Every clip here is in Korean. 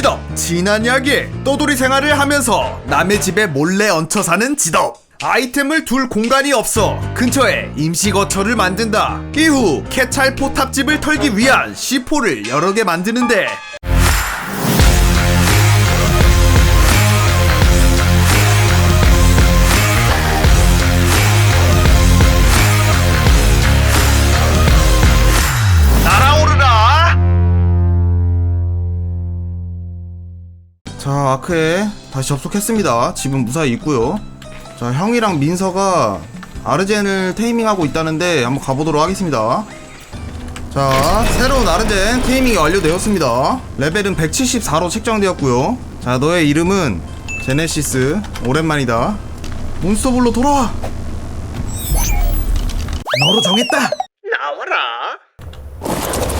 지덕. 지난 이야기 떠돌이 생활을 하면서 남의 집에 몰래 얹혀 사는 지덕. 아이템을 둘 공간이 없어 근처에 임시 거처를 만든다. 이후 캐찰 포 탑집을 털기 위한 C4를 여러 개 만드는데 자 아크에 다시 접속했습니다. 집은 무사히 있고요. 자 형이랑 민서가 아르젠을 테이밍하고 있다는데 한번 가보도록 하겠습니다. 자 새로운 아르젠 테이밍이 완료되었습니다. 레벨은 174로 책정되었고요. 자 너의 이름은 제네시스. 오랜만이다. 몬스터볼로 돌아와! 너로 정했다!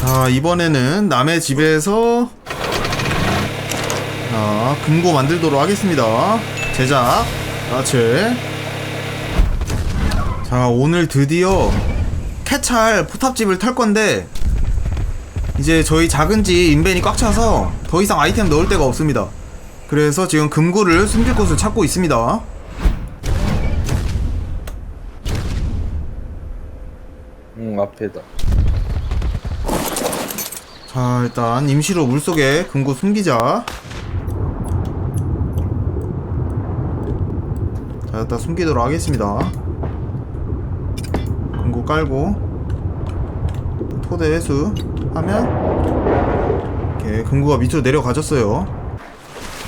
자 이번에는 남의 집에서 자 금고 만들도록 하겠습니다. 제작. 그렇지. 자 오늘 드디어 캐찰 포탑집을 털 건데 이제 저희 작은 집 인벤이 꽉 차서 더 이상 아이템 넣을 데가 없습니다. 그래서 지금 금고를 숨길 곳을 찾고 있습니다. 응 앞에다. 자 일단 임시로 물속에 금고 숨기자 자 일단 숨기도록 하겠습니다. 금고 깔고 토대 회수 하면 이렇게 금고가 밑으로 내려가졌어요.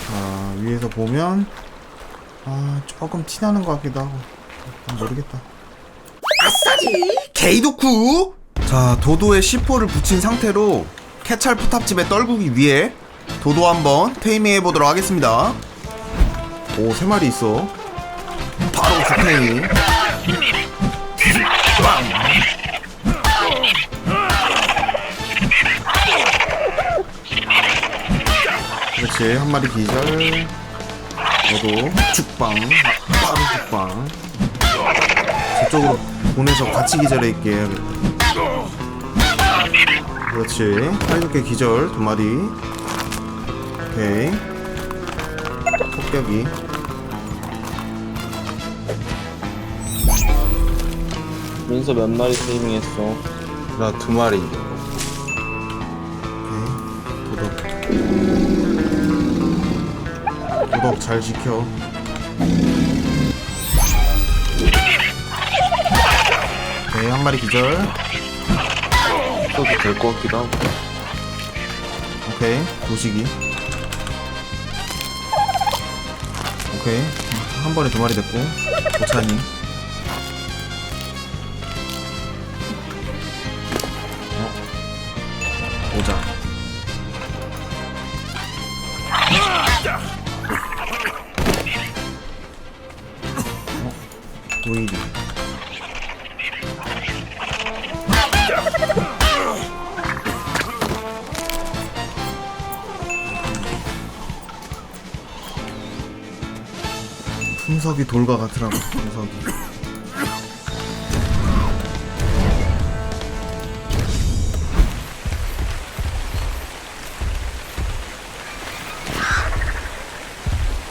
자 위에서 보면 아 조금 티나는 것 같기도 하고 아, 모르겠다. 아싸리 게이도쿠! 자 도도에 C4를 붙인 상태로 캐찰 포탑집에 떨구기 위해 도도 한번 테이밍 해보도록 하겠습니다. 오 세 마리 있어 굿테이밍 그렇지 한 마리 기절. 너도 죽방 바로 죽방. 저쪽으로 보내서 같이 기절해 있게. 그렇지 사이좋게 기절 두 마리. 오케이. 폭격이 민서 몇 마리 테이밍했어? 나 두 마리. 오케이. 도덕 도덕 잘 지켜. 오케이 한 마리 기절. 써도 될 것 같기도 하고. 오케이 도시기. 오케이 한 번에 두 마리 됐고 고찬이 어? 오자 어? 도일이 풍석이 돌과 같으라고 풍석이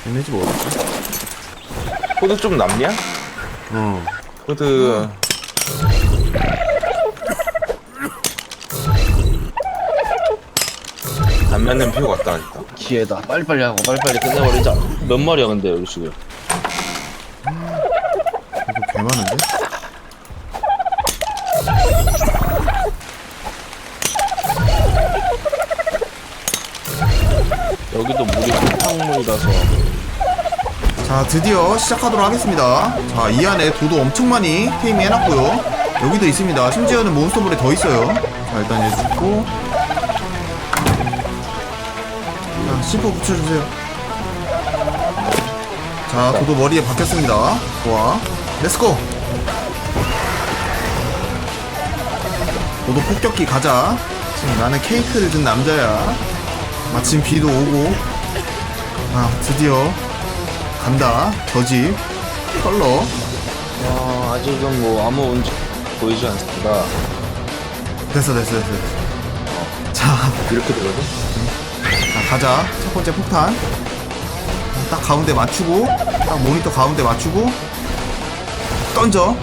얘네 집 어딨지? 코드 좀 남냐? 어 코드 안 맞는 표 같다 하니까. 기회다 빨리빨리 하고 빨리빨리 끝내버리자 몇 마리야 근데 여기 지금 이거 개 많은데? 여기도 물이 탕물이라서 자 드디어 시작하도록 하겠습니다. 자 이 안에 도도 엄청 많이 테이밍 해놨고요. 여기도 있습니다. 심지어는 몬스터볼에 더 있어요. 자 일단 얘 죽고. 자 C4 붙여주세요. 자 도도 머리에 박혔습니다. 좋아. 렛츠고 도도 폭격기 가자. 지금 나는 케이크를 든 남자야. 마침 비도 오고. 아 드디어 간다. 저집 컬러. 와 아직은 뭐 아무 운지 보이지 않습니다. 됐어 됐어 됐어. 됐어 자, 이렇게 되거든? 자 가자. 첫 번째 폭탄. 딱 가운데 맞추고 딱 모니터 가운데 맞추고 던져.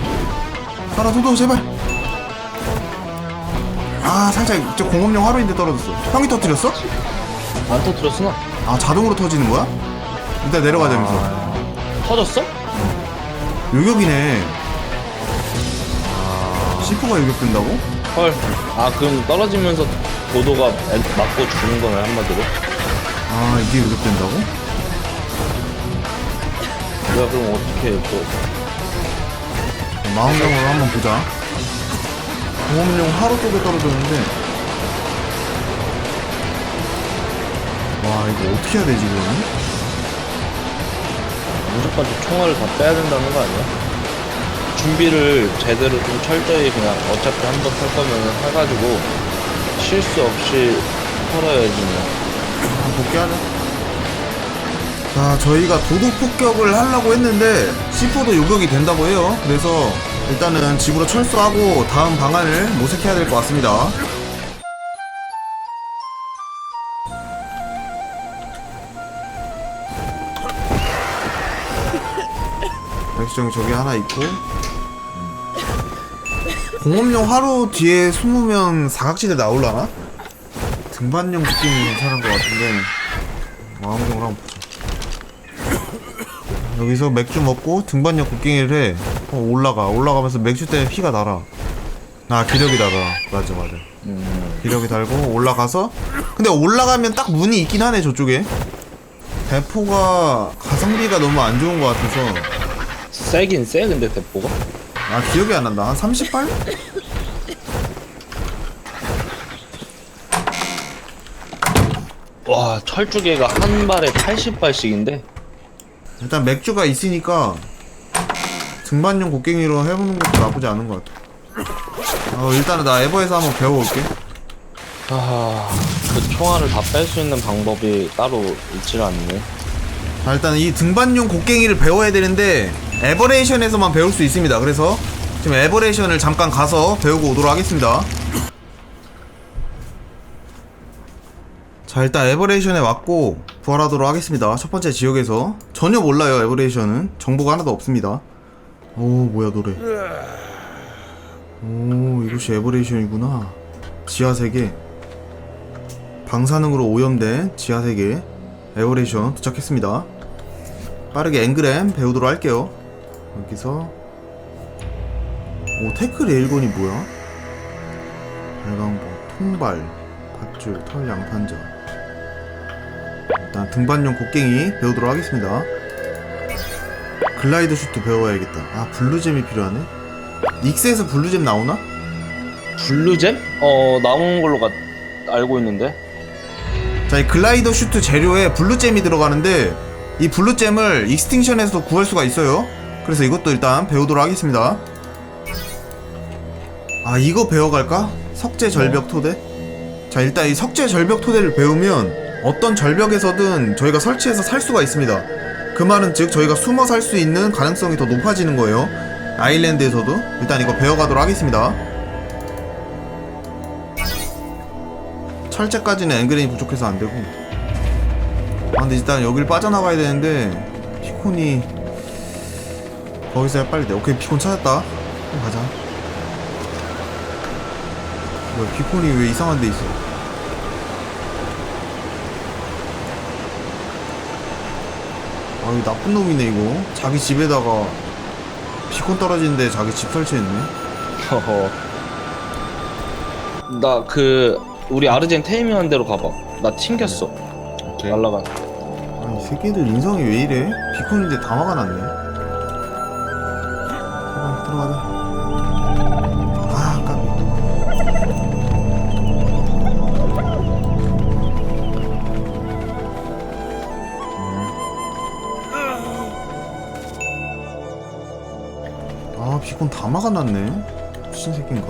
하나 도도 제발. 아 살짝 저 공업용 화로인데 떨어졌어. 형이 터뜨렸어? 안 터뜨렸어 나? 아 자동으로 터지는 거야? 일단 내려가자면서 터졌어? 요격이네 C4가 요격된다고? 헐 아 그럼 떨어지면서 보도가 엔- 맞고 죽는 거네 한마디로 아 이게 요격된다고? 내가 그럼 어떻게 또 마음적으로 한번 보자 공업용 화로 쪽에 떨어졌는데 와 이거 어떻게 해야 되지 그러면? 무조건 총알을 다 빼야 된다는 거 아니야? 준비를 제대로 좀 철저히 그냥 어차피 한 번 탈 거면 해가지고 실수 없이 털어야지 뭐. 한번 복귀하자 자 저희가 도둑 폭격을 하려고 했는데 C4도 요격이 된다고 해요 그래서 일단은 집으로 철수하고 다음 방안을 모색해야 될 것 같습니다 백수정이 저기 하나 있고. 공업용 화로 뒤에 숨으면 사각지대 나올라나? 등반용 느낌이 괜찮은 것 같은데. 마음적으로 한번 보자. 여기서 맥주 먹고 등반용 곡괭이를 해. 어, 올라가. 올라가면서 맥주 때문에 피가 날아 아 기력이 달아. 맞아 맞아. 음, 기력이 달고 올라가서 근데 올라가면 딱 문이 있긴 하네 저쪽에. 대포가 가성비가 너무 안 좋은 것 같아서 세긴 세 근데 대포가 아 기억이 안 난다 한 30발? 와 철쭉개가 한 발에 80발씩인데 일단 맥주가 있으니까 등반용 곡괭이로 해보는 것도 나쁘지 않은 것 같아. 어, 일단은 나 에버에서 한번 배워올게. 아그 총알을 다 뺄 수 있는 방법이 따로 있질 않네 자, 일단 이 등반용 곡괭이를 배워야 되는데 에버레이션에서만 배울 수 있습니다. 그래서 지금 에버레이션을 잠깐 가서 배우고 오도록 하겠습니다. 자, 일단 에버레이션에 왔고 부활하도록 하겠습니다. 첫 번째 지역에서 전혀 몰라요. 에버레이션은 정보가 하나도 없습니다. 오, 뭐야 노래. 오, 이것이 에버레이션이구나. 지하 세계. 방사능으로 오염된 지하 세계. 에버레이션 도착했습니다. 빠르게 앵그램 배우도록 할게요. 여기서 오 테크 레일건이 뭐야? 발광봉, 통발, 밧줄, 털 양판자. 일단 등반용 곡괭이 배우도록 하겠습니다. 글라이더 슈트 배워야겠다. 아 블루잼이 필요하네. 닉스에서 블루잼 나오나? 블루잼? 어 나온 걸로 가, 알고 있는데 자, 이 글라이더 슈트 재료에 블루잼이 들어가는데 이 블루잼을 익스팅션에서 구할 수가 있어요. 그래서 이것도 일단 배우도록 하겠습니다. 아, 이거 배워갈까? 석재 절벽 토대? 자, 일단 이 석재 절벽 토대를 배우면 어떤 절벽에서든 저희가 설치해서 살 수가 있습니다. 그 말은 즉 저희가 숨어 살 수 있는 가능성이 더 높아지는 거예요. 아일랜드에서도 일단 이거 배워가도록 하겠습니다. 철제까지는 앵그레인이 부족해서 안 되고. 아 근데 일단 여길 빠져나가야 되는데 피콘이 거기서 해야 빨리 돼. 오케이 피콘 찾았다. 그럼 가자. 뭐야 피콘이 왜 이상한 데 있어? 아 이거 나쁜 놈이네 이거. 자기 집에다가 피콘 떨어지는데 자기 집 설치했네. 허허 나 그 우리 아르젠 테이밍한 대로 가봐 나 튕겼어 오케이. 날라가 아니 이 새끼들 인성이 왜 이래? 비콘인데 다 막아놨네 들어가자. 아 까비 아 비콘 다 막아놨네. 미친 새끼인가?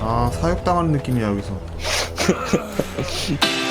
아 사육당하는 느낌이야 여기서